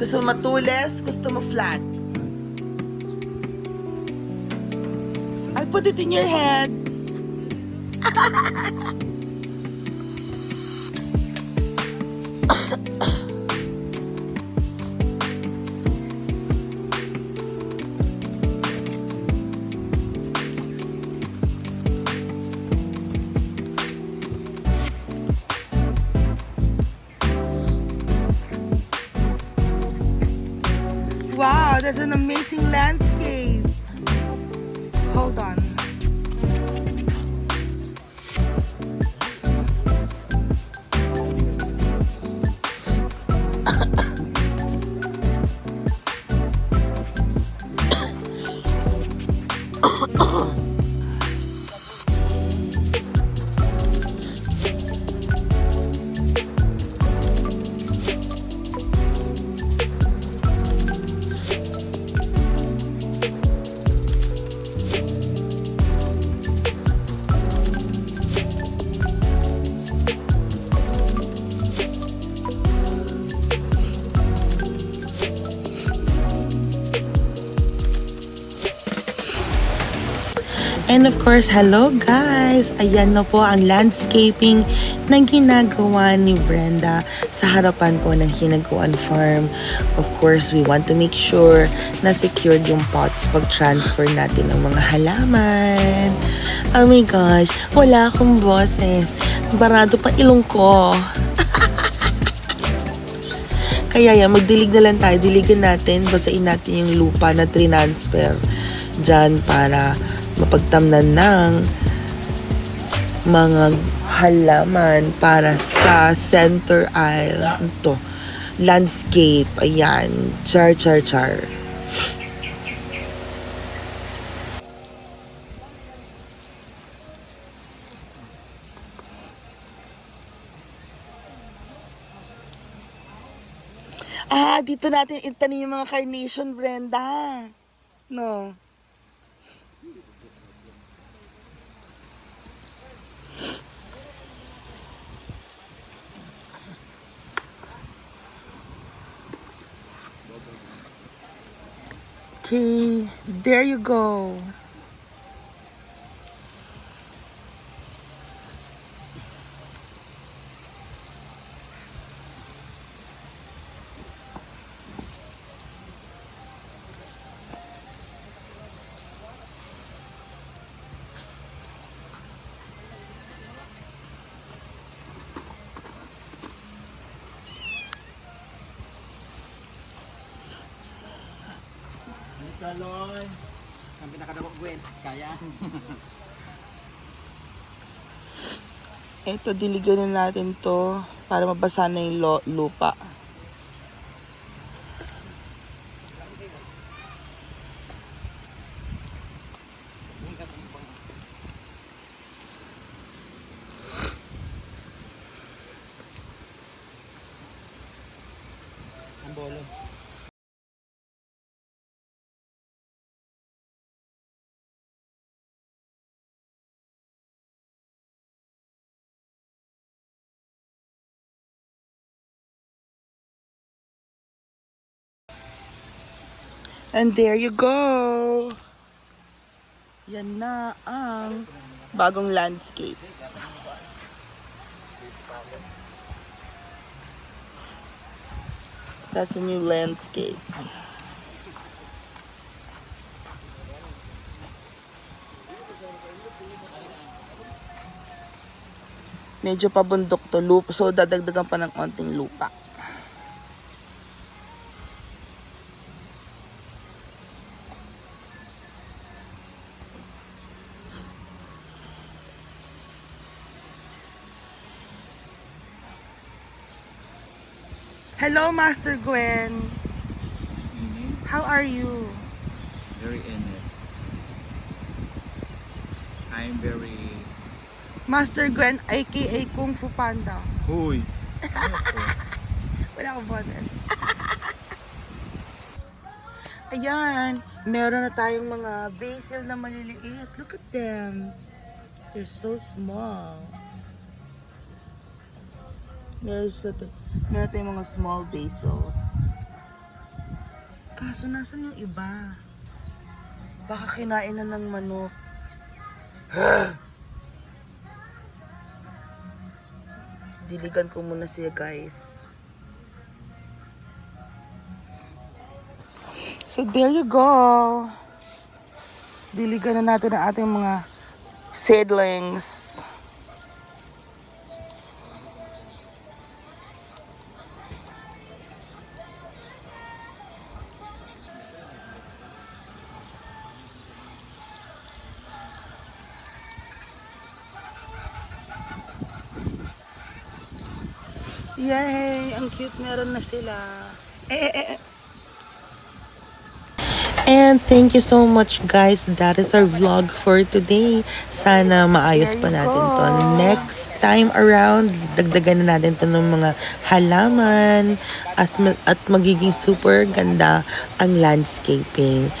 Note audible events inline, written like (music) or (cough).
Gusto mo matulis, gusto mo flat. I'll put it in your head. (laughs) That's an amazing landscape. Hold on. And of course, hello guys! Ayan na po ang landscaping na ginagawa ni Brenda sa harapan po ng Hinaguan Farm. Of course, we want to make sure na secured yung pots pag transfer natin ng mga halaman. Oh my gosh, wala akong boses. Barado pa ilong ko. (laughs) Kaya yan, magdilig na lang tayo. Diligan natin, basain natin yung lupa na transfer dyan para mapagtamnan ng mga halaman para sa center aisle. Ito, landscape. Ayan, char, char, char. Ah, dito natin itanim yung mga carnation, Brenda. No. Okay, there you go. Kaloy. Ang pinakadabok Gwen. Kaya. (laughs) Ito, diligan na natin to para mabasa na yung lupa. Ang bolo. And there you go. Yan na ang bagong landscape. That's a new landscape. Medyo pabundok to lupa, so dadagdagan pa ng konting lupa. Hello, Master Gwen. How are you? Very in it. I'm very... Master Gwen, aka Kung Fu Panda. Huy! Wala akong boses. Ayan, meron na tayong mga basil na maliliit. Look at them. They're so small. There's a, meron tayong mga small basil. Kaso nasan yung iba? Baka kinain na ng manok. (sighs) Diligan ko muna siya guys. So there you go. Diligan na natin ang ating mga seedlings. Yay! Ang cute meron na sila. Eh, eh, eh. And thank you so much guys. That is our vlog for today. Sana maayos pa natin to. Next time around, dagdagan na natin to ng mga halaman as, at magiging super ganda ang landscaping.